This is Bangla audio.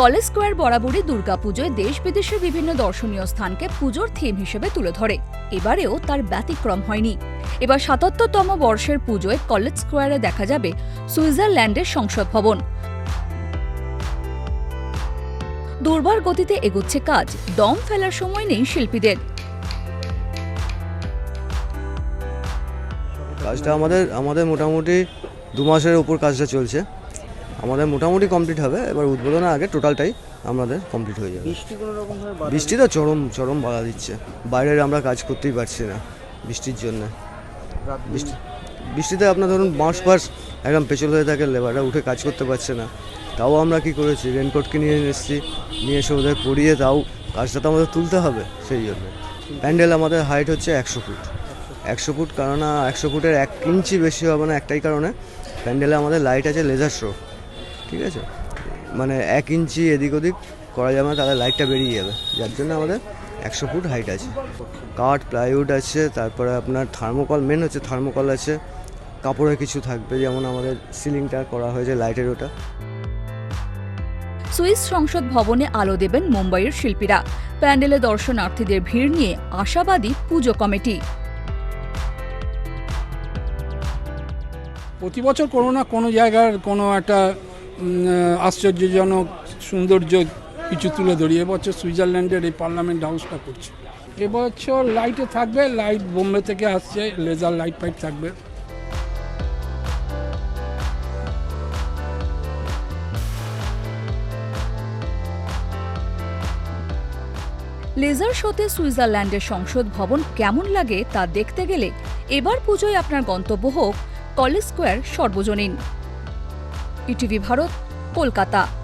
কলেজ স্কোয়ার বরাবরই দুর্গাপুজোয় দেশ বিদেশের বিভিন্ন দর্শনীয় স্থানকে পুজোর থিম হিসেবে তুলে ধরে। এবারেও তার ব্যতিক্রম হয়নি। এবার সাতাত্তরতম বর্ষের পুজোয় কলেজ স্কোয়ারে দেখা যাবে সুইজারল্যান্ডের সংসদ ভবন। দুর্বার গতিতে এগোচ্ছে কাজ, দম ফেলার সময় নেই শিল্পীদের। কাজটা আমাদের আমাদের মোটামুটি দু মাসের উপর কাজটা চলছে। আমাদের মোটামুটি কমপ্লিট হবে। এবার উদ্বোধনের আগে টোটালটাই আমাদের কমপ্লিট হয়ে যাবে। বৃষ্টি কোনো রকম বৃষ্টি তো চরম চরম বাধা দিচ্ছে। বাইরের আমরা কাজ করতেই পারছি না বৃষ্টির জন্য। বৃষ্টি বৃষ্টিতে আপনার ধরুন বাঁশ ফাঁস একদম পেছল হয়ে থাকে লেবাররা উঠে কাজ করতে পারছে না। তাও আমরা কি করেছি? রেনকোট কিনে নিয়ে এসেছি নিয়ে এসে ওদের পরিয়ে তাও কাজটা তো আমাদের তুলতে হবে সেই জন্য। প্যান্ডেল আমাদের হাইট হচ্ছে একশো ফুট। একশো ফুট কেননা একশো ফুটের এক ইঞ্চি বেশি হবে না একটাই কারণে। প্যান্ডেলে আমাদের লাইট আছে লেজার শো ঠিক আছে? মানে এক ইঞ্চি এদিক ওদিক করা যাবে না তাহলে লাইটটা বেরিয়ে যাবে। যার জন্য আমাদের একশো ফুট হাইট আছে। কাঠ প্লাইউড আছে তারপরে আপনার থার্মোকল মেন হচ্ছে থার্মোকল আছে। কাপড়ের কিছু থাকবে যেমন আমাদের সিলিংটা করা হয়েছে লাইটের ওটা। সুইস সংসদ ভবনে আলো দেবেন মুম্বাইয়ের শিল্পীরা। প্যান্ডেলে দর্শনার্থীদের ভিড় নিয়ে আশাবাদী পুজো কমিটি। প্রতি বছর কোনো না কোনো জায়গার কোনো একটা আশ্চর্যজনক সৌন্দর্য কিছু তুলে ধরি। এবছর সুইজারল্যান্ডের এই পার্লামেন্ট হাউসটা করছে। এবছর লাইটে থাকবে লাইট বোম্বে থেকে আসছে লেজার লাইট পাইট থাকবে। লেজার শোতে সুইজারল্যান্ডের সংসদ ভবন কেমন লাগে তা দেখতে গেলে এবার পুজোয় আপনার গন্তব্য হোক কলেজ স্কোয়ার সর্বজনীন। ইটিভি ভারত কলকাতা।